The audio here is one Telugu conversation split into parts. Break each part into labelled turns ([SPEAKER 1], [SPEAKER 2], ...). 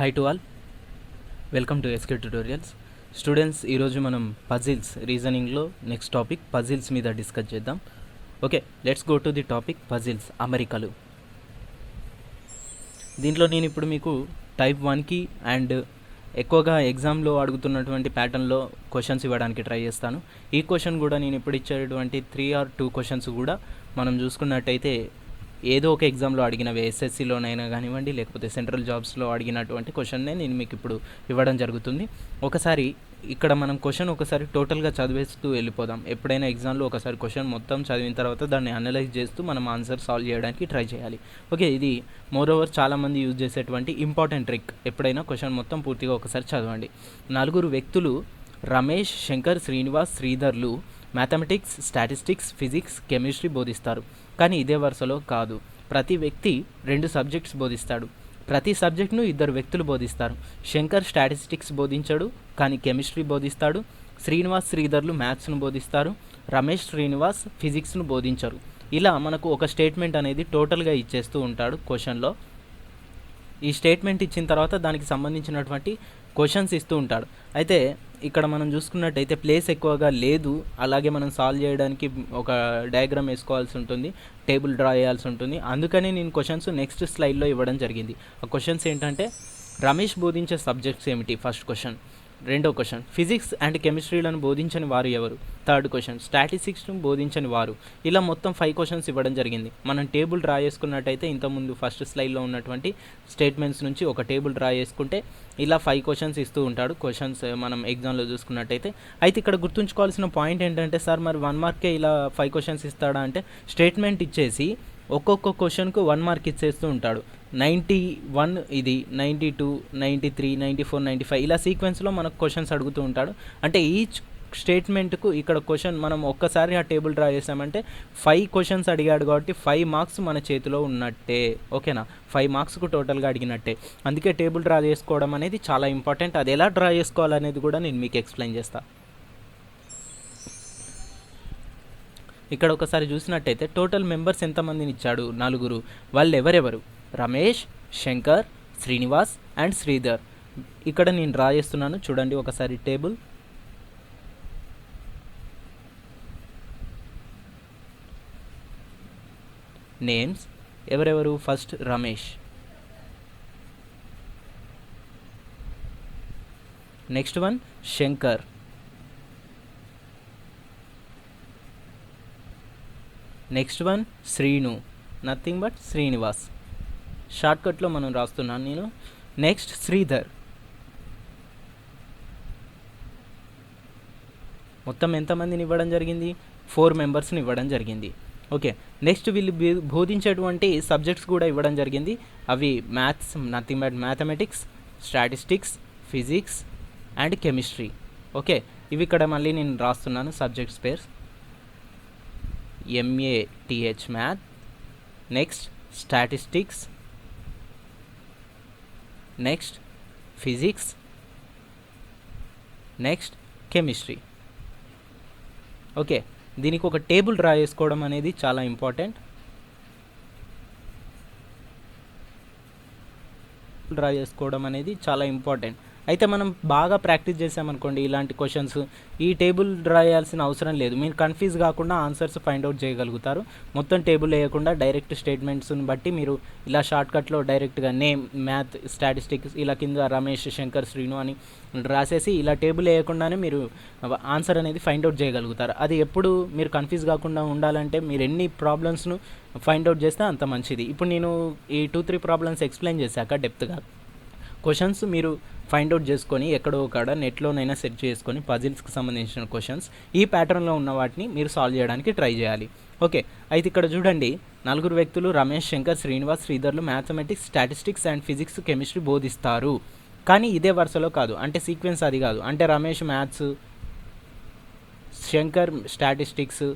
[SPEAKER 1] Hi to all welcome to SK tutorials students ఈరోజు మనం పజిల్స్ రీజనింగ్లో నెక్స్ట్ టాపిక్ పజిల్స్ మీద డిస్కస్ చేద్దాం. Okay let's go to the topic puzzles అమెరికాలు. దీంట్లో నేను ఇప్పుడు మీకు టైప్ వన్కి అండ్ ఎక్కువగా ఎగ్జామ్లో అడుగుతున్నటువంటి ప్యాటర్న్లో క్వశ్చన్స్ ఇవ్వడానికి ట్రై చేస్తాను. ఈ క్వశ్చన్ కూడా నేను ఇప్పుడు ఇచ్చేటువంటి త్రీ ఆర్ టూ క్వశ్చన్స్ కూడా మనం చూసుకున్నట్టయితే ఏదో ఒక ఎగ్జామ్లో అడిగినవి ఎస్ఎస్సిలోనైనా కానివ్వండి లేకపోతే సెంట్రల్ జాబ్స్లో అడిగినటువంటి క్వశ్చన్నే నేను మీకు ఇప్పుడు ఇవ్వడం జరుగుతుంది. ఒకసారి ఇక్కడ మనం క్వశ్చన్ ఒకసారి టోటల్గా చదివేస్తూ వెళ్ళిపోదాం. ఎప్పుడైనా ఎగ్జామ్లో ఒకసారి క్వశ్చన్ మొత్తం చదివిన తర్వాత దాన్ని అనలైజ్ చేస్తూ మనం ఆన్సర్ సాల్వ్ చేయడానికి ట్రై చేయాలి. ఓకే ఇది మోర్ ఓవర్ చాలామంది యూజ్ చేసేటువంటి ఇంపార్టెంట్ ట్రిక్. ఎప్పుడైనా క్వశ్చన్ మొత్తం పూర్తిగా ఒకసారి చదవండి. నలుగురు వ్యక్తులు రమేష్ శంకర్ శ్రీనివాస్ శ్రీధర్లు మ్యాథమెటిక్స్ స్టాటిస్టిక్స్ ఫిజిక్స్ కెమిస్ట్రీ బోధిస్తారు. కానీ ఇదే వరుసలో కాదు. ప్రతి వ్యక్తి రెండు సబ్జెక్ట్స్ బోధిస్తాడు. ప్రతి సబ్జెక్ట్ను ఇద్దరు వ్యక్తులు బోధిస్తారు. శంకర్ స్టాటిస్టిక్స్ బోధించాడు కానీ కెమిస్ట్రీ బోధిస్తాడు. శ్రీనివాస్ శ్రీధర్లు మ్యాథ్స్ను బోధిస్తారు. రమేష్ శ్రీనివాస్ ఫిజిక్స్ను బోధించరు. ఇలా మనకు ఒక స్టేట్మెంట్ అనేది టోటల్గా ఇచ్చేస్తూ ఉంటాడు క్వశ్చన్లో. ఈ స్టేట్మెంట్ ఇచ్చిన తర్వాత దానికి సంబంధించినటువంటి క్వశ్చన్స్ ఇస్తూ ఉంటాడు. అయితే ఇక్కడ మనం చూసుకున్నట్టయితే ప్లేస్ ఎక్కువగా లేదు. అలాగే మనం సాల్వ్ చేయడానికి ఒక డయాగ్రామ్ వేసుకోవాల్సి ఉంటుంది. టేబుల్ డ్రా చేయాల్సి ఉంటుంది. అందుకని నేను క్వశ్చన్స్ నెక్స్ట్ స్లైడ్లో ఇవ్వడం జరిగింది. ఆ క్వశ్చన్స్ ఏంటంటే రమేష్ బోధించే సబ్జెక్ట్స్ ఏమిటి? ఫస్ట్ క్వశ్చన్ రెండో క్వశ్చన్. ఫిజిక్స్ అండ్ కెమిస్ట్రీలను బోధించని వారు ఎవరు? Third question. స్టాటిస్టిక్స్ను బోధించని వారు. ఇలా మొత్తం ఫైవ్ క్వశ్చన్స్ ఇవ్వడం జరిగింది. మనం టేబుల్ డ్రా చేసుకున్నట్టయితే ఇంతకుముందు ఫస్ట్ స్లైడ్లో ఉన్నటువంటి స్టేట్మెంట్స్ నుంచి ఒక టేబుల్ డ్రా చేసుకుంటే ఇలా ఫైవ్ క్వశ్చన్స్ ఇస్తూ ఉంటాడు. క్వశ్చన్స్ మనం ఎగ్జామ్లో చూసుకున్నట్టయితే. అయితే ఇక్కడ గుర్తుంచుకోవాల్సిన పాయింట్ ఏంటంటే సార్ మరి వన్ మార్కే ఇలా ఫైవ్ క్వశ్చన్స్ ఇస్తాడా అంటే స్టేట్మెంట్ ఇచ్చేసి ఒక్కొక్క క్వశ్చన్కు వన్ మార్క్ ఇచ్చేస్తూ ఉంటాడు. నైంటీ వన్ ఇది ninety two ninety three ninety four ninety five ఇలా సీక్వెన్స్లో మనకు క్వశ్చన్స్ అడుగుతూ ఉంటాడు. అంటే ఈచ్ స్టేట్మెంట్కు ఇక్కడ క్వశ్చన్ మనం ఒక్కసారి ఆ టేబుల్ డ్రా చేసామంటే ఫైవ్ క్వశ్చన్స్ అడిగాడు కాబట్టి ఫైవ్ మార్క్స్ మన చేతిలో ఉన్నట్టే. ఓకేనా ఫైవ్ మార్క్స్కు టోటల్గా అడిగినట్టే. అందుకే టేబుల్ డ్రా చేసుకోవడం అనేది చాలా ఇంపార్టెంట్ అది ఎలా డ్రా చేసుకోవాలనేది కూడా నేను మీకు ఎక్స్ప్లెయిన్ చేస్తాను ఇక్కడ ఒకసారి చూసినట్టయితే టోటల్ మెంబర్స్ ఎంతమందిని ఇచ్చాడు? నలుగురు. వాళ్ళు ఎవరెవరు రమేష్ శంకర్ శ్రీనివాస్ అండ్ శ్రీధర్. ఇక్కడ నేను డ్రా చేస్తున్నాను చూడండి ఒకసారి టేబుల్. నేమ్స్. ఎవరెవరు? First Ramesh. Next one Shankar. Next one Srinu. Nothing but Srinivas. షార్ట్కట్లో మనం రాస్తున్నాను నేను. నెక్స్ట్ శ్రీధర్. మొత్తం ఎంతమందిని ఇవ్వడం జరిగింది? ఫోర్ మెంబర్స్ని ఇవ్వడం జరిగింది. ఓకే నెక్స్ట్ వీళ్ళు బోధించేటువంటి సబ్జెక్ట్స్ కూడా ఇవ్వడం జరిగింది. అవి maths nothing but mathematics statistics physics and chemistry okay ఇవి ఇక్కడ మళ్ళీ నేను రాస్తున్నాను subjects pairs M A T H math next statistics next physics next chemistry okay దీనికి ఒక టేబుల్ డ్రా చేసుకోవడం అనేది చాలా ఇంపార్టెంట్ డ్రా చేసుకోవడం అనేది చాలా ఇంపార్టెంట్ అయితే మనం బాగా ప్రాక్టీస్ చేసామనుకోండి ఇలాంటి క్వశ్చన్స్ ఈ టేబుల్ డ్రా చేయాల్సిన అవసరం లేదు. మీరు కన్ఫ్యూజ్ కాకుండా ఆన్సర్స్ ఫైండ్ అవుట్ చేయగలుగుతారు. మొత్తం టేబుల్ వేయకుండా డైరెక్ట్ స్టేట్మెంట్స్ని బట్టి మీరు ఇలా షార్ట్కట్లో డైరెక్ట్గా నేమ్ మ్యాథ్ స్టాటిస్టిక్స్ ఇలా కింద రమేష్ శంకర్ శ్రీను అని రాసేసి ఇలా టేబుల్ వేయకుండానే మీరు ఆన్సర్ అనేది ఫైండ్ అవుట్ చేయగలుగుతారు. అది ఎప్పుడు మీరు కన్ఫ్యూజ్ కాకుండా ఉండాలంటే మీరు ఎన్ని ప్రాబ్లమ్స్ను ఫైండ్ అవుట్ చేస్తే అంత మంచిది. ఇప్పుడు నేను ఈ టూ త్రీ ప్రాబ్లమ్స్ ఎక్స్ప్లెయిన్ చేశాక డెప్త్గా క్వశ్చన్స్ మీరు ఫైండ్ అవుట్ చేసుకొని ఎక్కడో ఒకడ నెట్లోనైనా సెర్చ్ చేసుకొని పజిల్స్కి సంబంధించిన క్వశ్చన్స్ ఈ ప్యాటర్న్లో ఉన్న వాటిని మీరు సాల్వ్ చేయడానికి ట్రై చేయాలి. ఓకే అయితే ఇక్కడ చూడండి. నలుగురు వ్యక్తులు Ramesh Shankar Srinivas శ్రీధర్లు mathematics statistics and physics chemistry బోధిస్తారు. కానీ ఇదే వరుసలో కాదు. అంటే సీక్వెన్స్ అది కాదు. అంటే Ramesh maths Shankar statistics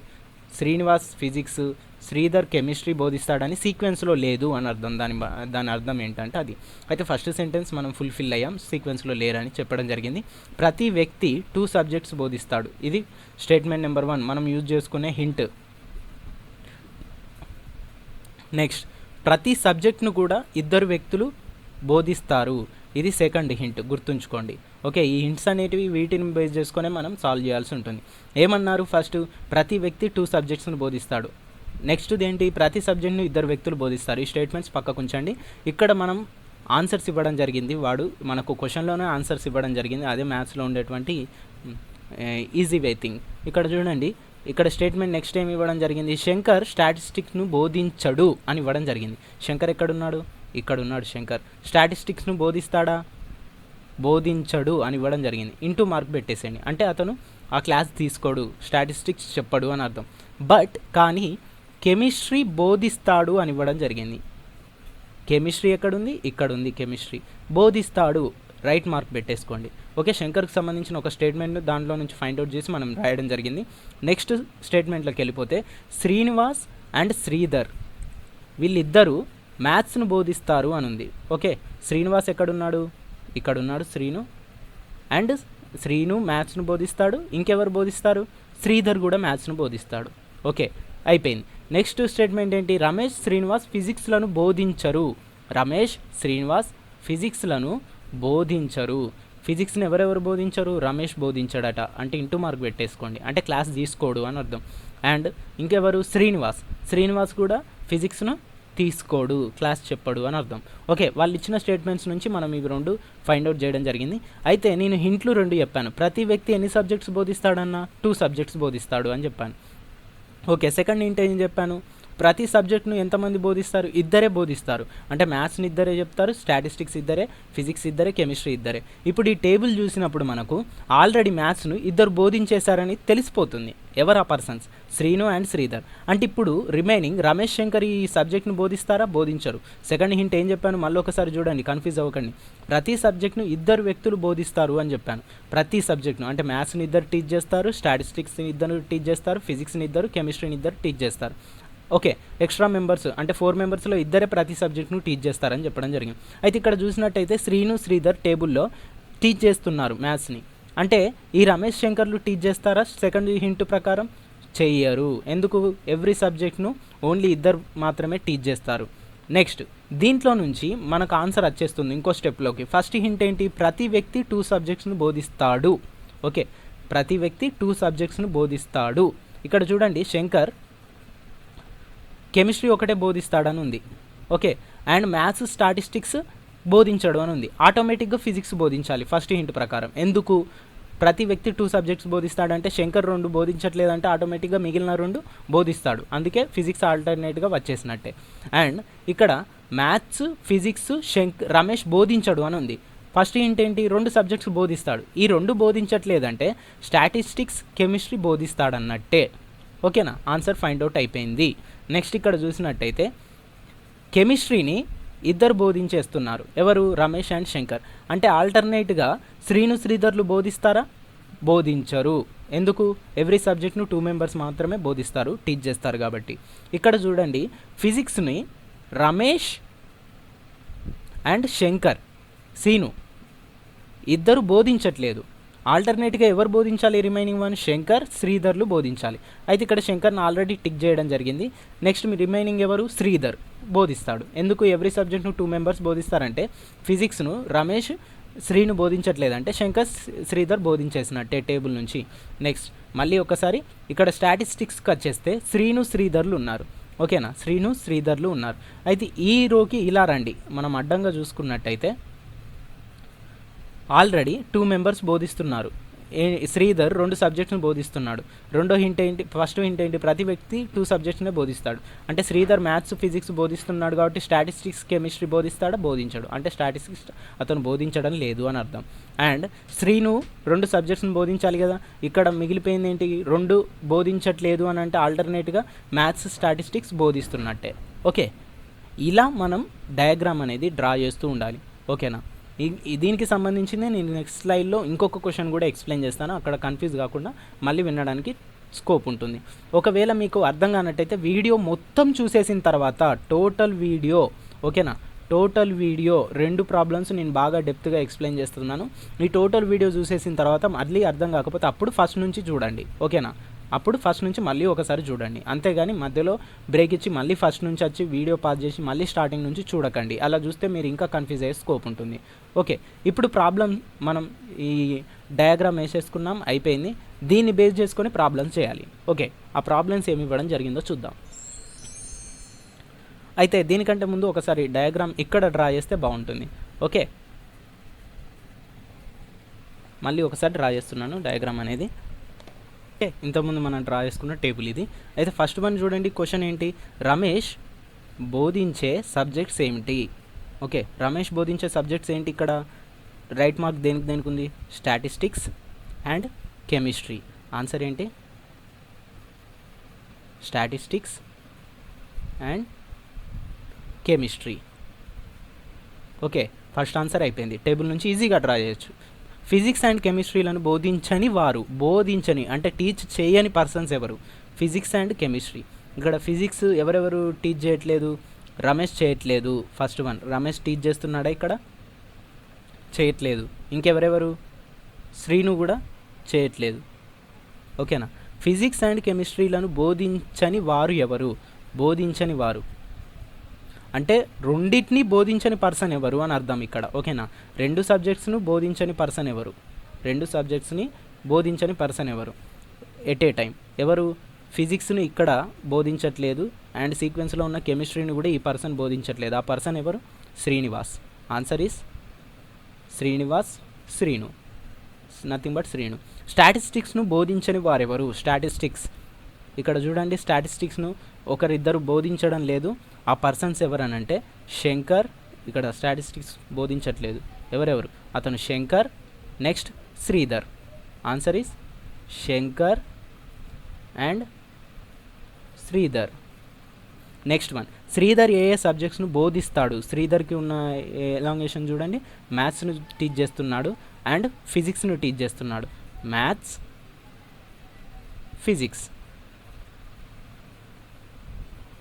[SPEAKER 1] Srinivas physics Sridhar chemistry బోధిస్తాడని సీక్వెన్స్లో లేదు అని అర్థం. దాని దాని అర్థం ఏంటంటే అది. అయితే ఫస్ట్ సెంటెన్స్ మనం ఫుల్ఫిల్ అయ్యాం సీక్వెన్స్లో లేరని చెప్పడం జరిగింది. ప్రతి వ్యక్తి టూ సబ్జెక్ట్స్ బోధిస్తాడు. ఇది స్టేట్మెంట్ నెంబర్ వన్. మనం యూజ్ చేసుకునే హింట్. నెక్స్ట్ ప్రతి సబ్జెక్ట్ను కూడా ఇద్దరు వ్యక్తులు బోధిస్తారు. ఇది సెకండ్ హింట్ గుర్తుంచుకోండి. ఓకే ఈ హింట్స్ అనేటివి వీటిని బేస్ చేసుకునే మనం సాల్వ్ చేయాల్సి ఉంటుంది. ఏమన్నారు ఫస్ట్? ప్రతి వ్యక్తి టూ సబ్జెక్ట్స్ని బోధిస్తాడు. నెక్స్ట్ ఏంటి ప్రతి సబ్జెక్ట్ను ఇద్దరు వ్యక్తులు బోధిస్తారు. ఈ స్టేట్మెంట్స్ పక్కకు ఉంచండి. ఇక్కడ మనం ఆన్సర్స్ ఇవ్వడం జరిగింది. వాడు మనకు క్వశ్చన్లోనే ఆన్సర్స్ ఇవ్వడం జరిగింది. అదే మ్యాథ్స్లో ఉండేటువంటి ఈజీ వే థింగ్. ఇక్కడ చూడండి ఇక్కడ స్టేట్మెంట్ నెక్స్ట్ ఏం ఇవ్వడం జరిగింది? శంకర్ స్టాటిస్టిక్స్ను బోధించడు అని ఇవ్వడం జరిగింది. శంకర్ ఎక్కడున్నాడు? ఇక్కడ ఉన్నాడు శంకర్. స్టాటిస్టిక్స్ను బోధిస్తాడా? బోధించడు అని ఇవ్వడం జరిగింది. ఇంటూ మార్క్ పెట్టేసేయండి. అంటే అతను ఆ క్లాస్ తీసుకోడు. స్టాటిస్టిక్స్ చెప్పడు అని అర్థం. బట్ కానీ కెమిస్ట్రీ బోధిస్తాడు అని ఇవ్వడం జరిగింది. కెమిస్ట్రీ ఎక్కడుంది? ఇక్కడ ఉంది కెమిస్ట్రీ. బోధిస్తాడు. రైట్ మార్క్ పెట్టేసుకోండి. ఓకే శంకర్కి సంబంధించిన ఒక స్టేట్మెంట్ దాంట్లో నుంచి ఫైండ్ అవుట్ చేసి మనం రాయడం జరిగింది. నెక్స్ట్ స్టేట్మెంట్లోకి వెళ్ళిపోతే శ్రీనివాస్ అండ్ శ్రీధర్. వీళ్ళిద్దరూ మ్యాథ్స్ను బోధిస్తారు అని ఉంది ఓకే శ్రీనివాస్ ఎక్కడున్నాడు? ఇక్కడ ఉన్నాడు శ్రీను. అండ్ శ్రీను మ్యాథ్స్ను బోధిస్తాడు. ఇంకెవరు బోధిస్తారు? శ్రీధర్ కూడా మ్యాథ్స్ను బోధిస్తాడు. ఓకే అయిపోయింది. నెక్స్ట్ స్టేట్మెంట్ ఏంటి? రమేష్ శ్రీనివాస్ ఫిజిక్స్లను బోధించరు. రమేష్ శ్రీనివాస్ ఫిజిక్స్లను బోధించరు. ఫిజిక్స్ని ఎవరెవరు బోధించరు? రమేష్ బోధించాడట. అంటే ఇంటూ మార్క్ పెట్టేసుకోండి. అంటే క్లాస్ తీసుకోడు అని అర్థం. అండ్ ఇంకెవరు? శ్రీనివాస్. శ్రీనివాస్ కూడా ఫిజిక్స్ను తీసుకోడు. క్లాస్ చెప్పడు అని అర్థం. ఓకే వాళ్ళు ఇచ్చిన స్టేట్మెంట్స్ నుంచి మనం ఇవి రెండు ఫైండ్ అవుట్ చేయడం జరిగింది. అయితే నేను హింట్లు రెండు చెప్పాను. ప్రతి వ్యక్తి ఎన్ని సబ్జెక్ట్స్ బోధిస్తాడన్న? టూ సబ్జెక్ట్స్ బోధిస్తాడు అని చెప్పాను. ఓకే సెకండ్ ఏంటి ఏం చెప్పాను? ప్రతి సబ్జెక్ట్ను ఎంతమంది బోధిస్తారు? ఇద్దరే బోధిస్తారు. అంటే మ్యాథ్స్ని ఇద్దరే చెప్తారు స్టాటిస్టిక్స్ ఇద్దరే ఫిజిక్స్ ఇద్దరే కెమిస్ట్రీ ఇద్దరే. ఇప్పుడు ఈ టేబుల్ చూసినప్పుడు మనకు ఆల్రెడీ మ్యాథ్స్ను ఇద్దరు బోధించేశారని తెలిసిపోతుంది. ఎవరు ఆ పర్సన్స్ శ్రీను అండ్ శ్రీధర్. అంటే ఇప్పుడు రిమైనింగ్ రమేష్ శంకర్ ఈ సబ్జెక్ట్ను బోధిస్తారా? బోధించరు. సెకండ్ హింట్ ఏం చెప్పాను? మళ్ళీ ఒకసారి చూడండి కన్ఫ్యూజ్ అవ్వకండి. ప్రతి సబ్జెక్ట్ను ఇద్దరు వ్యక్తులు బోధిస్తారు అని చెప్పాను. ప్రతి సబ్జెక్ట్ను అంటే మ్యాథ్స్ని ఇద్దరు టీచ్ చేస్తారు స్టాటిస్టిక్స్ని ఇద్దరు టీచ్ చేస్తారు ఫిజిక్స్ని ఇద్దరు కెమిస్ట్రీని ఇద్దరు టీచ్ చేస్తారు. ఓకే ఎక్స్ట్రా మెంబర్స్ అంటే ఫోర్ మెంబర్స్లో ఇద్దరే ప్రతి సబ్జెక్ట్ను టీచ్ చేస్తారని చెప్పడం జరిగింది. అయితే ఇక్కడ చూసినట్టయితే శ్రీను శ్రీధర్ టేబుల్లో టీచ్ చేస్తున్నారు మ్యాథ్స్ని. అంటే ఈ రమేష్ శంకర్లు టీచ్ చేస్తారా? సెకండ్ హింట్ ప్రకారం? చెయ్యరు ఎందుకు? ఎవ్రీ సబ్జెక్ట్ను ఓన్లీ ఇద్దరు మాత్రమే టీచ్ చేస్తారు. నెక్స్ట్ దీంట్లో నుంచి మనకు ఆన్సర్ వచ్చేస్తుంది ఇంకో స్టెప్లోకి ఫస్ట్ హింట్ ఏంటి? ప్రతి వ్యక్తి టూ సబ్జెక్ట్స్ను బోధిస్తాడు. ఓకే ప్రతి వ్యక్తి టూ సబ్జెక్ట్స్ను బోధిస్తాడు. ఇక్కడ చూడండి శంకర్ కెమిస్ట్రీ ఒకటే బోధిస్తాడని ఉంది ఓకే అండ్ మ్యాథ్స్ స్టాటిస్టిక్స్ బోధించడం అని ఉంది ఆటోమేటిక్గా ఫిజిక్స్ బోధించాలి. ఫస్ట్ హింట్ ప్రకారం. ఎందుకు? ప్రతి వ్యక్తి టూ సబ్జెక్ట్స్ బోధిస్తాడంటే శంకర్ రెండు బోధించట్లేదంటే ఆటోమేటిక్గా మిగిలిన రెండు బోధిస్తాడు. అందుకే ఫిజిక్స్ ఆల్టర్నేట్గా వచ్చేసినట్టే. అండ్ ఇక్కడ మ్యాథ్స్ ఫిజిక్స్ శంక్ రమేష్ బోధించడు అని ఉంది. ఫస్ట్ హింట్ రెండు సబ్జెక్ట్స్ బోధిస్తాడు. ఈ రెండు బోధించట్లేదంటే స్టాటిస్టిక్స్ కెమిస్ట్రీ బోధిస్తాడన్నట్టే. ఓకేనా? ఆన్సర్ ఫైండ్ అవుట్ అయిపోయింది. నెక్స్ట్ ఇక్కడ చూసినట్టయితే కెమిస్ట్రీని ఇద్దరు బోధించేస్తున్నారు. ఎవరు? రమేష్ అండ్ శంకర్. అంటే ఆల్టర్నేట్గా శ్రీను శ్రీధర్లు బోధిస్తారా? బోధించరు. ఎందుకు? ఎవ్రీ సబ్జెక్ట్ను టూ మెంబర్స్ మాత్రమే బోధిస్తారు టీచ్ చేస్తారు కాబట్టి. ఇక్కడ చూడండి ఫిజిక్స్ని రమేష్ అండ్ శంకర్ సీను ఇద్దరు బోధించట్లేదు. ఆల్టర్నేట్గా ఎవరు బోధించాలి రిమైనింగ్ వన్? శంకర్ శ్రీధర్లు బోధించాలి. అయితే ఇక్కడ శంకర్ని ఆల్రెడీ టిక్ చేయడం జరిగింది. నెక్స్ట్ మీ రిమైనింగ్ ఎవరు? శ్రీధర్ బోధిస్తాడు. ఎందుకు ఎవ్రీ సబ్జెక్ట్ను టూ మెంబర్స్ బోధిస్తారంటే ఫిజిక్స్ను రమేష్ శ్రీను బోధించట్లేదంటే శంకర్ శ్రీధర్ బోధించేసినట్టే టేబుల్ నుంచి. నెక్స్ట్ మళ్ళీ ఒకసారి ఇక్కడ స్టాటిస్టిక్స్కి వచ్చేస్తే శ్రీను శ్రీధర్లు ఉన్నారు. ఓకేనా? శ్రీను శ్రీధర్లు ఉన్నారు. అయితే ఈ రోకి ఇలా రండి. మనం అడ్డంగా చూసుకున్నట్టయితే ఆల్రెడీ టూ మెంబర్స్ బోధిస్తున్నారు. ఏ శ్రీధర్ రెండు సబ్జెక్ట్స్ని బోధిస్తున్నాడు. రెండో హింట్ ఏంటి ఫస్ట్ హింట్ ఏంటి ప్రతి వ్యక్తి టూ సబ్జెక్ట్స్నే బోధిస్తాడు. అంటే శ్రీధర్ మ్యాథ్స్ ఫిజిక్స్ బోధిస్తున్నాడు కాబట్టి స్టాటిస్టిక్స్ కెమిస్ట్రీ బోధిస్తాడా? బోధించాడు. అంటే స్టాటిస్టిక్స్ అతను బోధించడం లేదు అని అర్థం. అండ్ శ్రీను రెండు సబ్జెక్ట్స్ని బోధించాలి కదా? ఇక్కడ మిగిలిపోయింది ఏంటి? రెండు బోధించట్లేదు అని అంటే ఆల్టర్నేట్గా మ్యాథ్స్ స్టాటిస్టిక్స్ బోధిస్తున్నట్టే. ఓకే ఇలా మనం డయాగ్రామ్ అనేది డ్రా చేస్తూ ఉండాలి. ఓకేనా దీనికి సంబంధించింది నేను నెక్స్ట్ స్లైడ్లో ఇంకొక క్వశ్చన్ కూడా ఎక్స్ప్లెయిన్ చేస్తాను. అక్కడ కన్ఫ్యూజ్ కాకుండా మళ్ళీ వినడానికి స్కోప్ ఉంటుంది. ఒకవేళ మీకు అర్థం కానట్టయితే వీడియో మొత్తం చూసేసిన తర్వాత టోటల్ వీడియో ఓకేనా టోటల్ వీడియో రెండు ప్రాబ్లమ్స్ నేను బాగా డెప్త్గా ఎక్స్ప్లెయిన్ చేస్తున్నాను. ఈ టోటల్ వీడియో చూసేసిన తర్వాత మళ్ళీ అర్థం కాకపోతే అప్పుడు ఫస్ట్ నుంచి చూడండి ఓకేనా అప్పుడు ఫస్ట్ నుంచి మళ్ళీ ఒకసారి చూడండి. అంతేగాని మధ్యలో బ్రేక్ ఇచ్చి మళ్ళీ ఫస్ట్ నుంచి వచ్చి వీడియో పాజ్ చేసి మళ్ళీ స్టార్టింగ్ నుంచి చూడకండి. అలా చూస్తే మీరు ఇంకా కన్ఫ్యూజ్ అయ్యే స్కోప్ ఉంటుంది. ఓకే ఇప్పుడు ప్రాబ్లం మనం ఈ డయాగ్రామ్ వేసేసుకున్నాం అయిపోయింది. దీన్ని బేస్ చేసుకొని ప్రాబ్లమ్స్ చేయాలి. ఓకే ఆ ప్రాబ్లమ్స్ ఏమి ఇవ్వడం జరిగిందో చూద్దాం. అయితే దీనికంటే ముందు ఒకసారి డయాగ్రామ్ ఇక్కడ డ్రా చేస్తే బాగుంటుంది. ఓకే మళ్ళీ ఒకసారి డ్రా చేస్తున్నాను డయాగ్రామ్ అనేది. ఇంతకుముందు మనం డ్రా చేసుకున్న టేబుల్ ఇది. అయితే ఫస్ట్ వన్ చూడండి క్వశ్చన్ ఏంటి? రమేష్ బోధించే సబ్జెక్ట్స్ ఏమిటి? ఓకే రమేష్ బోధించే సబ్జెక్ట్స్ ఏంటి ఇక్కడ? రైట్ మార్క్ దేనికి దేనికి ఉంది స్టాటిస్టిక్స్ అండ్ కెమిస్ట్రీ. ఆన్సర్ ఏంటి? Statistics and chemistry. Okay first answer అయిపోయింది. టేబుల్ నుంచి ఈజీగా డ్రా చేయొచ్చు. ఫిజిక్స్ అండ్ కెమిస్ట్రీలను బోధించని వారు బోధించని అంటే టీచ్ చేయని పర్సన్స్ ఎవరు? Physics and chemistry. ఇక్కడ ఫిజిక్స్ ఎవరెవరు టీచ్ చేయట్లేదు? రమేష్ చేయట్లేదు. ఫస్ట్ వన్ రమేష్ టీచ్ చేస్తున్నాడా ఇక్కడ? చేయట్లేదు. ఇంకెవరెవరు? శ్రీను కూడా చేయట్లేదు. ఓకేనా? ఫిజిక్స్ అండ్ కెమిస్ట్రీలను బోధించని వారు ఎవరు? బోధించని వారు. అంటే రెండింటిని బోధించని పర్సన్ ఎవరు అని అర్థం ఇక్కడ. ఓకేనా? రెండు సబ్జెక్ట్స్ను బోధించని పర్సన్ ఎవరు? రెండు సబ్జెక్ట్స్ని బోధించని పర్సన్ ఎవరు? ఎట్ ఏ టైం ఎవరు? ఫిజిక్స్ను ఇక్కడ బోధించట్లేదు అండ్ సీక్వెన్స్లో ఉన్న కెమిస్ట్రీని కూడా ఈ పర్సన్ బోధించట్లేదు. ఆ పర్సన్ ఎవరు? Srinivas. Answer is Srinivas Srinu. Nothing but Srinu. స్టాటిస్టిక్స్ను బోధించని వారెవరు? స్టాటిస్టిక్స్. ఇక్కడ చూడండి స్టాటిస్టిక్స్ను ఒకరిద్దరు బోధించడం లేదు. ఆ పర్సన్స్ ఎవరనంటే శంకర్ ఇక్కడ స్టాటిస్టిక్స్ బోధించట్లేదు. ఎవరెవరు? అతను Shankar next Sridhar. Answer is Shankar and Sridhar. Next one Sridhar ఏ ఏ సబ్జెక్ట్స్ను బోధిస్తాడు? శ్రీధర్కి ఉన్న ఎలాంగేషన్ చూడండి. మ్యాథ్స్ను టీచ్ చేస్తున్నాడు అండ్ ఫిజిక్స్ను టీచ్ చేస్తున్నాడు. మ్యాథ్స్ ఫిజిక్స్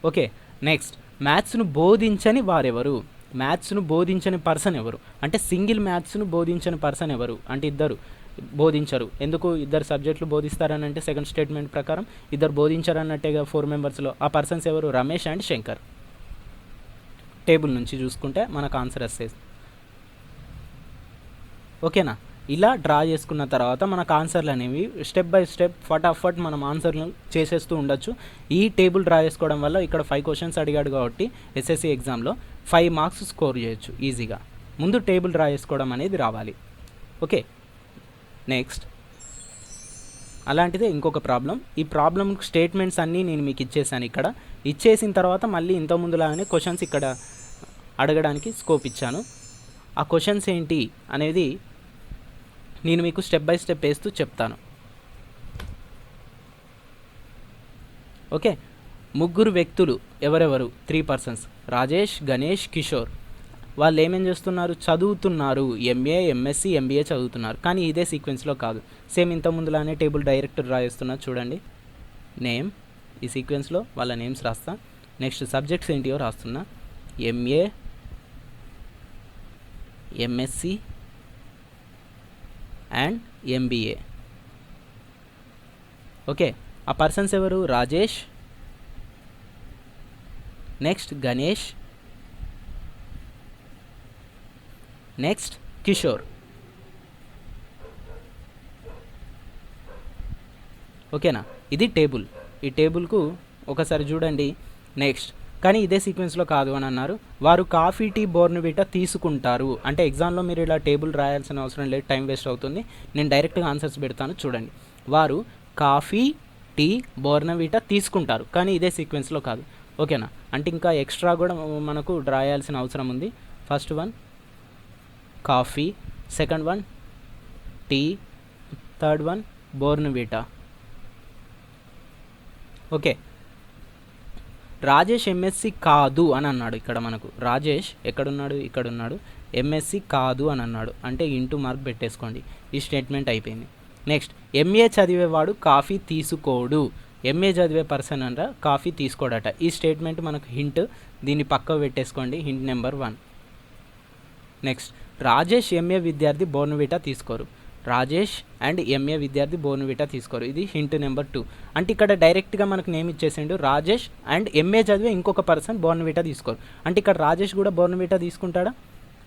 [SPEAKER 1] ఓకే నెక్స్ట్ మ్యాథ్స్ను బోధించని వారెవరు? మ్యాథ్స్ను బోధించని పర్సన్ ఎవరు? అంటే సింగిల్ మ్యాథ్స్ను బోధించని పర్సన్ ఎవరు? అంటే ఇద్దరు బోధించరు. ఎందుకు ఇద్దరు సబ్జెక్టులు బోధిస్తారని అంటే సెకండ్ స్టేట్మెంట్ ప్రకారం ఇద్దరు బోధించరు అన్నట్టేగా ఫోర్ మెంబర్స్లో. ఆ పర్సన్స్ ఎవరు? రమేష్ అండ్ శంకర్. టేబుల్ నుంచి చూసుకుంటే మనకు ఆన్సర్ వస్తుంది ఓకేనా? ఇలా డ్రా చేసుకున్న తర్వాత మనకు ఆన్సర్లు అనేవి స్టెప్ బై స్టెప్ ఫటాఫట్ మనం ఆన్సర్లు చేసేస్తూ ఉండొచ్చు. ఈ టేబుల్ డ్రా చేసుకోవడం వల్ల ఇక్కడ ఫైవ్ క్వశ్చన్స్ అడిగాడు కాబట్టి ఎస్ఎస్సి ఎగ్జామ్లో ఫైవ్ మార్క్స్ స్కోర్ చేయొచ్చు ఈజీగా ముందు టేబుల్ డ్రా చేసుకోవడం అనేది రావాలి. ఓకే నెక్స్ట్ అలాంటిదే ఇంకొక ప్రాబ్లం ఈ ప్రాబ్లం స్టేట్మెంట్స్ అన్నీ నేను మీకు ఇచ్చేసాను ఇక్కడ. ఇచ్చేసిన తర్వాత మళ్ళీ ఇంతకుముందులాగానే క్వశ్చన్స్ ఇక్కడ అడగడానికి స్కోప్ ఇచ్చాను. ఆ క్వశ్చన్స్ ఏంటి అనేది నేను మీకు స్టెప్ బై స్టెప్ వేస్తూ చెప్తాను. ఓకే? ముగ్గురు వ్యక్తులు ఎవరెవరు? Three persons Rajesh Ganesh Kishore. వాళ్ళు ఏమేం చేస్తున్నారు? చదువుతున్నారు. ఎంఏ ఎంఎస్సి ఎంబీఏ చదువుతున్నారు. కానీ ఇదే సీక్వెన్స్లో కాదు. సేమ్ ఇంత ముందులానే టేబుల్ డైరెక్టర్ డ్రా చూడండి. నేమ్ ఈ సీక్వెన్స్లో వాళ్ళ నేమ్స్ రాస్తా. నెక్స్ట్ సబ్జెక్ట్స్ ఏంటియో రాస్తున్నా. MA MSc and MBA okay ఆ పర్సన్స్ ఎవరు? రాజేష్. నెక్స్ట్ గణేష్. నెక్స్ట్ కిషోర్. ఓకేనా ఇది టేబుల్. ఈ టేబుల్కు ఒకసారి చూడండి. నెక్స్ట్ కానీ ఇదే సీక్వెన్స్లో కాదు అని అన్నారు. వారు కాఫీ టీ బోర్న్విటా తీసుకుంటారు. అంటే ఎగ్జామ్లో మీరు ఇలా టేబుల్ రాయాల్సిన అవసరం లేదు టైం వేస్ట్ అవుతుంది. నేను డైరెక్ట్గా ఆన్సర్స్ పెడతాను చూడండి. వారు కాఫీ టీ బోర్నవిటా తీసుకుంటారు. కానీ ఇదే సీక్వెన్స్లో కాదు. ఓకేనా అంటే ఇంకా ఎక్స్ట్రా కూడా మనకు రాయాల్సిన అవసరం ఉంది. First one coffee. Second one tea. Third one Bournvita okay Rajesh MSc కాదు అని అన్నాడు ఇక్కడ మనకు. రాజేష్ ఎక్కడున్నాడు? ఇక్కడ ఉన్నాడు ఎంఎస్సి కాదు అని అన్నాడు. అంటే ఇంటూ మార్క్ పెట్టేసుకోండి. ఈ స్టేట్మెంట్ అయిపోయింది. నెక్స్ట్ ఎంఏ చదివేవాడు కాఫీ తీసుకోడు. ఎంఏ చదివే పర్సన్ అంట కాఫీ తీసుకోడట. ఈ స్టేట్మెంట్ మనకు హింట్. దీన్ని పక్క పెట్టేసుకోండి. Hint number one. Next Rajesh MA విద్యార్థి బోర్నవిటా తీసుకోరు. రాజేష్ అండ్ ఎంఏ విద్యార్థి బోర్నవిటా తీసుకోరు. ఇది హింట్ నెంబర్ టూ. అంటే ఇక్కడ డైరెక్ట్గా మనకు నేమ్ ఇచ్చేసిండు రాజేష్ అండ్ ఎంఏ చదివే ఇంకొక పర్సన్ బోర్నవిటా తీసుకోరు. అంటే ఇక్కడ రాజేష్ కూడా బోర్నవిటా తీసుకుంటాడా?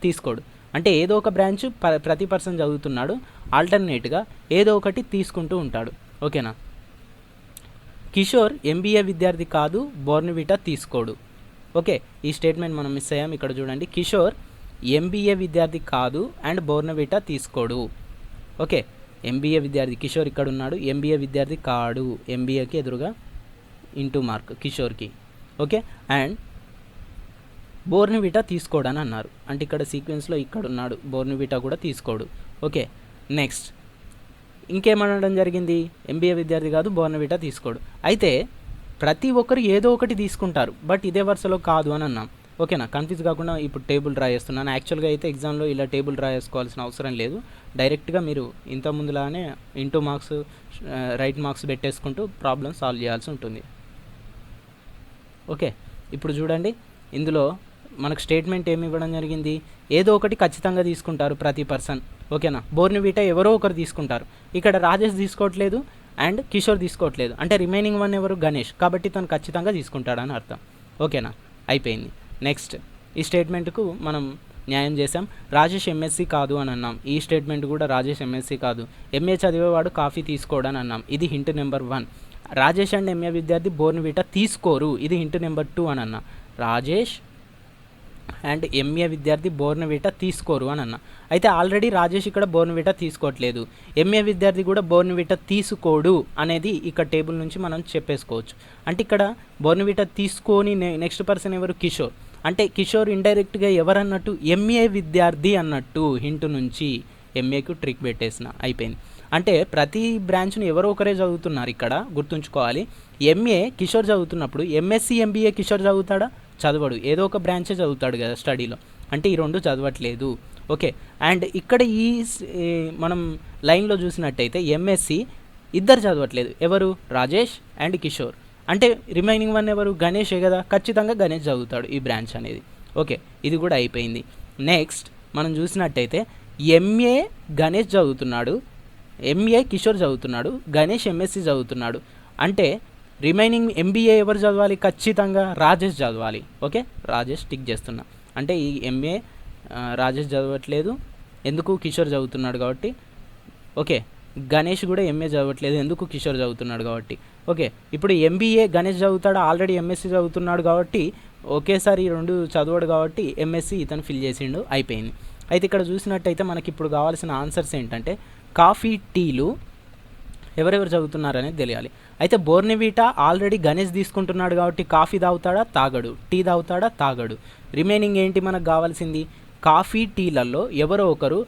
[SPEAKER 1] తీసుకోడు. అంటే ఏదో ఒక బ్రాంచ్ ప- ప్రతి పర్సన్ చదువుతున్నాడు ఆల్టర్నేట్గా ఏదో ఒకటి తీసుకుంటూ ఉంటాడు. ఓకేనా? కిషోర్ ఎంబీఏ విద్యార్థి కాదు బోర్నవిటా తీసుకోడు. ఓకే ఈ స్టేట్మెంట్ మనం మిస్ అయ్యాం. ఇక్కడ చూడండి. కిషోర్ ఎంబీఏ విద్యార్థి కాదు అండ్ బోర్నవిటా తీసుకోడు. ఓకే ఎంబీఏ విద్యార్థి కిషోర్ ఇక్కడ ఉన్నాడు ఎంబీఏ విద్యార్థి కాడు. ఎంబీఏకి ఎదురుగా ఇంటూ మార్క్ కిషోర్కి. ఓకే అండ్ బోర్నివిటా తీసుకోడని అన్నారు. అంటే ఇక్కడ సీక్వెన్స్లో ఇక్కడ ఉన్నాడు బోర్నివిటా కూడా తీసుకోడు. Okay next. ఇంకేమనడం జరిగింది? ఎంబీఏ విద్యార్థి కాదు బోర్నవిటా తీసుకోడు. అయితే ప్రతి ఒక్కరు ఏదో ఒకటి తీసుకుంటారు. బట్ ఇదే వరుసలో కాదు అని అన్నాం. ఓకేనా కన్ఫ్యూజ్ కాకుండా ఇప్పుడు టేబుల్ డ్రా చేస్తున్నాను. యాక్చువల్గా అయితే ఎగ్జామ్లో ఇలా టేబుల్ డ్రా చేసుకోవాల్సిన అవసరం లేదు. డైరెక్ట్గా మీరు ఇంత ముందులానే ఇంటూ మార్క్స్ రైట్ మార్క్స్ పెట్టేసుకుంటూ ప్రాబ్లం సాల్వ్ చేయాల్సి ఉంటుంది. ఓకే ఇప్పుడు చూడండి. ఇందులో మనకు స్టేట్మెంట్ ఏమి ఇవ్వడం జరిగింది? ఏదో ఒకటి ఖచ్చితంగా తీసుకుంటారు ప్రతి పర్సన్ ఓకేనా బోర్నివిటా ఎవరో ఒకరు తీసుకుంటారు. ఇక్కడ రాజేష్ తీసుకోవట్లేదు అండ్ కిషోర్ తీసుకోవట్లేదు. అంటే రిమైనింగ్ వన్ ఎవరు? గణేష్. కాబట్టి తను ఖచ్చితంగా తీసుకుంటాడని అర్థం. ఓకేనా అయిపోయింది. నెక్స్ట్ ఈ స్టేట్మెంట్కు మనం న్యాయం చేసాం రాజేష్ ఎంఎస్సి కాదు అని అన్నాం. ఈ స్టేట్మెంట్ కూడా రాజేష్ ఎంఎస్సి కాదు. ఎంఏ చదివేవాడు కాఫీ తీసుకోడని అన్నాం. ఇది hint number one Rajesh and MA విద్యార్థి బోర్న్విటా తీసుకోరు. ఇది హింట్ నెంబర్ టూ అని అన్నా. రాజేష్ అండ్ ఎంఏ విద్యార్థి బోర్నవిటా తీసుకోరు అని అన్న. అయితే ఆల్రెడీ రాజేష్ ఇక్కడ బోర్నవిటా తీసుకోవట్లేదు. ఎంఏ విద్యార్థి కూడా బోర్నవిటా తీసుకోడు అనేది ఇక్కడ టేబుల్ నుంచి మనం చెప్పేసుకోవచ్చు. అంటే ఇక్కడ బోర్నవిటా తీసుకొని నెక్స్ట్ పర్సన్ ఎవరు? కిషోర్. అంటే కిషోర్ ఇండైరెక్ట్గా ఎవరన్నట్టు ఎంఏ విద్యార్థి అన్నట్టు హింట్ నుంచి ఎంఏకు ట్రిక్ పెట్టేసిన అయిపోయింది. అంటే ప్రతి బ్రాంచ్ను ఎవరో ఒకరే చదువుతున్నారు ఇక్కడ గుర్తుంచుకోవాలి. ఎంఏ కిషోర్ చదువుతున్నప్పుడు ఎంఎస్సి ఎంబీఏ కిషోర్ చదువుతాడా? చదవడు. ఏదో ఒక బ్రాంచే చదువుతాడు కదా స్టడీలో అంటే ఈ రెండు చదవట్లేదు. ఓకే. అండ్ ఇక్కడ ఈ ఈ మనం లైన్లో చూసినట్టయితే ఎంఎస్సి ఇద్దరు చదవట్లేదు. ఎవరు? రాజేష్ అండ్ కిషోర్. అంటే రిమైనింగ్ వన్ ఎవరు? గణేషే కదా? ఖచ్చితంగా గణేష్ చదువుతాడు ఈ బ్రాంచ్ అనేది. ఓకే ఇది కూడా అయిపోయింది. నెక్స్ట్ మనం చూసినట్టయితే ఎంఏ గణేష్ చదువుతున్నాడు ఎంఏ కిషోర్ చదువుతున్నాడు గణేష్ ఎంఎస్సి చదువుతున్నాడు. అంటే రిమైనింగ్ ఎంబీఏ ఎవరు చదవాలి? ఖచ్చితంగా రాజేష్ చదవాలి. ఓకే రాజేష్ టిక్ చేస్తున్నా. అంటే ఈ ఎంఏ రాజేష్ చదవట్లేదు. ఎందుకు కిషోర్ చదువుతున్నాడు కాబట్టి? ఓకే గణేష్ కూడా ఎంఏ చదవట్లేదు. ఎందుకు కిషోర్ చదువుతున్నాడు కాబట్టి? ఓకే ఇప్పుడు ఎంబీఏ గణేష్ చదువుతాడు? ఆల్రెడీ ఎంఎస్సీ చదువుతున్నాడు కాబట్టి ఒకేసారి ఈ రెండు చదవడు కాబట్టి ఎంఎస్సీ ఇతను ఫిల్ చేసిండు అయిపోయింది. అయితే ఇక్కడ చూసినట్టయితే మనకి ఇప్పుడు కావాల్సిన ఆన్సర్స్ ఏంటంటే కాఫీ టీలు ఎవరెవరు చదువుతున్నారనేది తెలియాలి. అయితే బోర్నివీట ఆల్రెడీ గణేష్ తీసుకుంటున్నాడు కాబట్టి కాఫీ తాగుతాడా? తాగడు. టీ తాగుతాడా? తాగడు. రిమైనింగ్ ఏంటి మనకు కావాల్సింది? కాఫీ టీలలో ఎవరో ఒకరు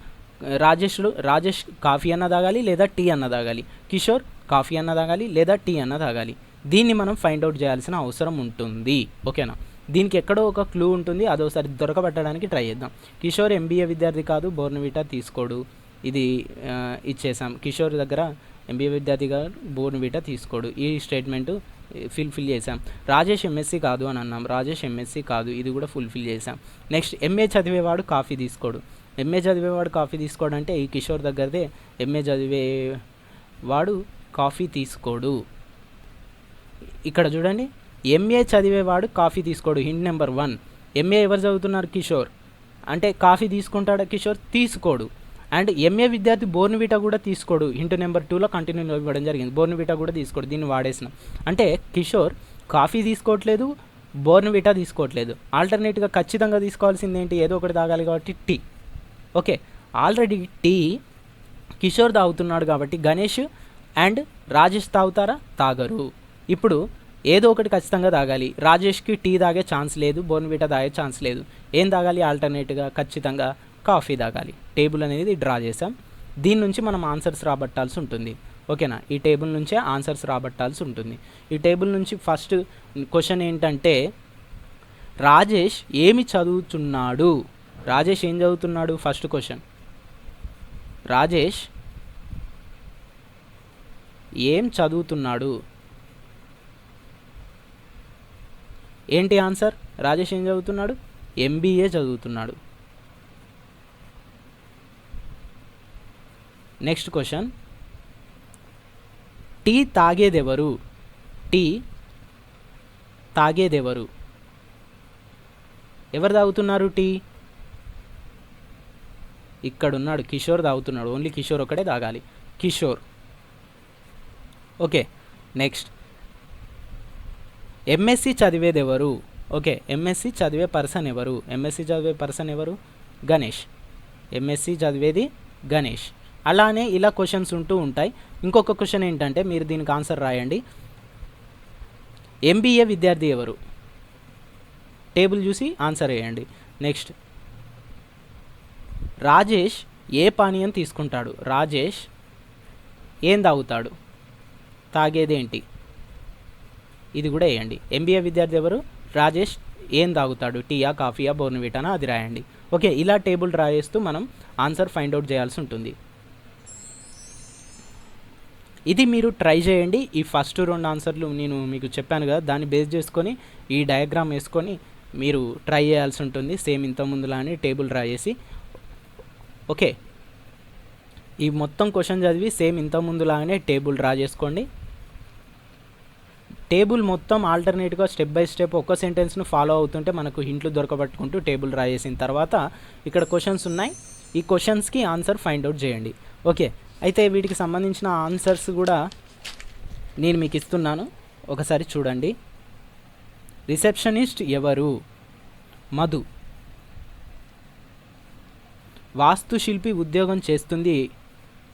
[SPEAKER 1] రాజేష్లు రాజేష్ కాఫీ అన్న తాగాలి లేదా టీ అన్న తాగాలి. కిషోర్ కాఫీ అన్న తాగాలి లేదా టీ అన్న తాగాలి. దీన్ని మనం ఫైండ్ అవుట్ చేయాల్సిన అవసరం ఉంటుంది. ఓకేనా? దీనికి ఎక్కడో ఒక క్లూ ఉంటుంది. అదోసారి దొరకబట్టడానికి ట్రై చేద్దాం. కిషోర్ ఎంబీఏ విద్యార్థి కాదు బోర్నవిటా తీసుకోడు. ఇది ఇచ్చేసాం కిషోర్ దగ్గర ఎంబీఏ విద్యార్థిగా బోర్నవిటా తీసుకోడు. ఈ స్టేట్మెంట్ ఫిల్ ఫిల్ చేసాం రాజేష్ ఎంఎస్సి కాదు అని అన్నాం. రాజేష్ ఎంఎస్సి కాదు. ఇది కూడా ఫుల్ ఫిల్ చేసాం నెక్స్ట్ ఎంఏ చదివేవాడు కాఫీ తీసుకోడు. ఎంఏ చదివేవాడు కాఫీ తీసుకోడు అంటే ఈ కిషోర్ దగ్గరదే ఎంఏ చదివే వాడు కాఫీ తీసుకోడు. ఇక్కడ చూడండి. ఎంఏ చదివేవాడు కాఫీ తీసుకోడు. Hint number one. ఎంఏ ఎవరు చదువుతున్నారు? కిషోర్. అంటే కాఫీ తీసుకుంటాడా కిషోర్? తీసుకోడు. అండ్ ఎంఏ విద్యార్థి బోర్న్విటా కూడా తీసుకోడు. హింట్ నెంబర్ టూలో కంటిన్యూ ఇవ్వడం జరిగింది. బోర్న్విటా కూడా తీసుకోడు. దీన్ని వాడేసినాం. అంటే కిషోర్ కాఫీ తీసుకోవట్లేదు బోర్న్విటా తీసుకోవట్లేదు. ఆల్టర్నేట్గా ఖచ్చితంగా తీసుకోవాల్సింది ఏంటి? ఏదో ఒకటి తాగాలి కాబట్టి tea. Okay. Already tea Kishore తాగుతున్నాడు కాబట్టి గణేష్ అండ్ రాజేష్ తాగుతారా? తాగరు. ఇప్పుడు ఏదో ఒకటి ఖచ్చితంగా తాగాలి. రాజేష్కి టీ తాగే ఛాన్స్ లేదు బోన్విటా తాగే ఛాన్స్ లేదు. ఏం తాగాలి? ఆల్టర్నేట్గా ఖచ్చితంగా కాఫీ తాగాలి. టేబుల్ అనేది డ్రా చేసాం దీని నుంచి మనం ఆన్సర్స్ రాబట్టాల్సి ఉంటుంది. ఓకేనా? ఈ టేబుల్ నుంచే ఆన్సర్స్ రాబట్టాల్సి ఉంటుంది. ఈ టేబుల్ నుంచి ఫస్ట్ క్వశ్చన్ ఏంటంటే రాజేష్ ఏమి చదువుతున్నాడు రాజేష్ ఏం చదువుతున్నాడు? First question. రాజేష్ ఏం చదువుతున్నాడు? ఏంటి ఆన్సర్? రాజేష్ ఏం చదువుతున్నాడు? ఎంబీఏ చదువుతున్నాడు. Next question. టీ తాగేదెవరు? టీ తాగేదెవరు? ఎవరు తాగుతున్నారు టీ? ఇక్కడున్నాడు కిషోర్ తాగుతున్నాడు. ఓన్లీ కిషోర్ ఒకటే తాగాలి. కిషోర్. Okay next. ఎంఎస్సి చదివేది ఎవరు ఓకే ఎంఎస్సి చదివే పర్సన్ ఎవరు? ఎంఎస్సి చదివే పర్సన్ ఎవరు? గణేష్. ఎంఎస్సి చదివేది గణేష్. అలానే ఇలా క్వశ్చన్స్ ఉంటూ ఉంటాయి. ఇంకొక క్వశ్చన్ ఏంటంటే మీరు దీనికి ఆన్సర్ రాయండి. ఎంబీఏ విద్యార్థి ఎవరు? టేబుల్ చూసి ఆన్సర్ వేయండి. నెక్స్ట్. రాజేష్ ఏ పానీయం తీసుకుంటాడు? రాజేష్ ఏం తాగుతాడు? తాగేదేంటి? ఇది కూడా వేయండి. ఎంబీఏ విద్యార్థి ఎవరు? రాజేష్. ఏం తాగుతాడు? టీయా కాఫీయా బోర్నవిటానా అది రాయండి. ఓకే ఇలా టేబుల్ రాయేస్తూ మనం ఆన్సర్ ఫైండ్ అవుట్ చేయాల్సి ఉంటుంది. ఇది మీరు ట్రై చేయండి. ఈ ఫస్ట్ రెండు ఆన్సర్లు నేను మీకు చెప్పాను కదా దాన్ని బేస్ చేసుకొని ఈ డయాగ్రామ్ వేసుకొని మీరు ట్రై చేయాల్సి ఉంటుంది. సేమ్ ఇంత అని టేబుల్ రాయేసి. ఓకే ఈ మొత్తం క్వశ్చన్ చదివి సేమ్ ఇంత ముందులాగానే టేబుల్ డ్రా చేసుకోండి. టేబుల్ మొత్తం ఆల్టర్నేట్గా స్టెప్ బై స్టెప్ ఒక్క సెంటెన్స్ను ఫాలో అవుతుంటే మనకు హింట్లు దొరకబట్టుకుంటూ టేబుల్ డ్రా చేసిన తర్వాత ఇక్కడ క్వశ్చన్స్ ఉన్నాయి. ఈ క్వశ్చన్స్కి ఆన్సర్ ఫైండ్ అవుట్ చేయండి. ఓకే అయితే వీటికి సంబంధించిన ఆన్సర్స్ కూడా నేను మీకు ఇస్తున్నాను. ఒకసారి చూడండి. రిసెప్షనిస్ట్ ఎవరు? మధు. వాస్తుశిల్పి ఉద్యోగం చేస్తుంది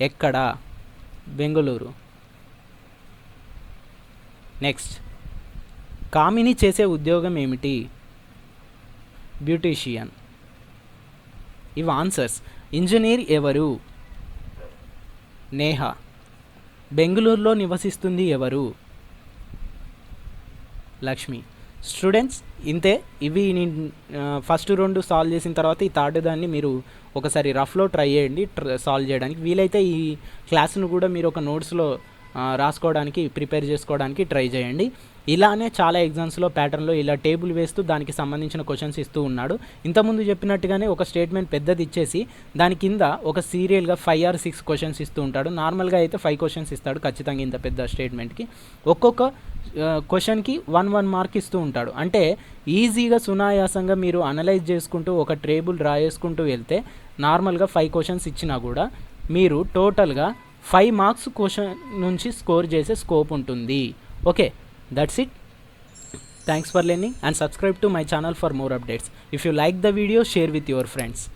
[SPEAKER 1] ఎక్కడ? బెంగళూరు. నెక్స్ట్. కామిని చేసే ఉద్యోగం ఏమిటి? బ్యూటీషియన్. ఇవి ఆన్సర్స్. ఇంజనీర్ ఎవరు? నేహ. బెంగళూరులో నివసిస్తుంది ఎవరు? లక్ష్మి. స్టూడెంట్స్ ఇంతే. ఇవి నేను ఫస్ట్ రెండు సాల్వ్ చేసిన తర్వాత ఈ థర్డ్ దాన్ని మీరు ఒకసారి రఫ్లో ట్రై చేయండి సాల్వ్ చేయడానికి. వీలైతే ఈ క్లాస్ను కూడా మీరు ఒక నోట్స్లో రాసుకోవడానికి ప్రిపేర్ చేసుకోవడానికి ట్రై చేయండి. ఇలానే చాలా ఎగ్జామ్స్లో ప్యాటర్న్లో ఇలా టేబుల్ వేస్తూ దానికి సంబంధించిన క్వశ్చన్స్ ఇస్తూ ఉన్నాడు. ఇంతకుముందు చెప్పినట్టుగానే ఒక స్టేట్మెంట్ పెద్దది ఇచ్చేసి దాని కింద ఒక సీరియల్గా ఫైవ్ ఆర్ సిక్స్ క్వశ్చన్స్ ఇస్తూ ఉంటాడు. నార్మల్గా అయితే ఫైవ్ క్వశ్చన్స్ ఇస్తాడు ఖచ్చితంగా ఇంత పెద్ద స్టేట్మెంట్కి ఒక్కొక్క క్వశ్చన్కి వన్ వన్ మార్క్ ఇస్తూ ఉంటాడు. అంటే ఈజీగా సునాయాసంగా మీరు అనలైజ్ చేసుకుంటూ ఒక టేబుల్ డ్రా చేసుకుంటూ వెళ్తే నార్మల్గా ఫైవ్ క్వశ్చన్స్ ఇచ్చినా కూడా మీరు టోటల్గా ఫైవ్ మార్క్స్ క్వశ్చన్ నుంచి స్కోర్ చేసే స్కోప్ ఉంటుంది. Okay That's it. Thanks for learning and subscribe to my channel for more updates. If you like the video, share with your friends.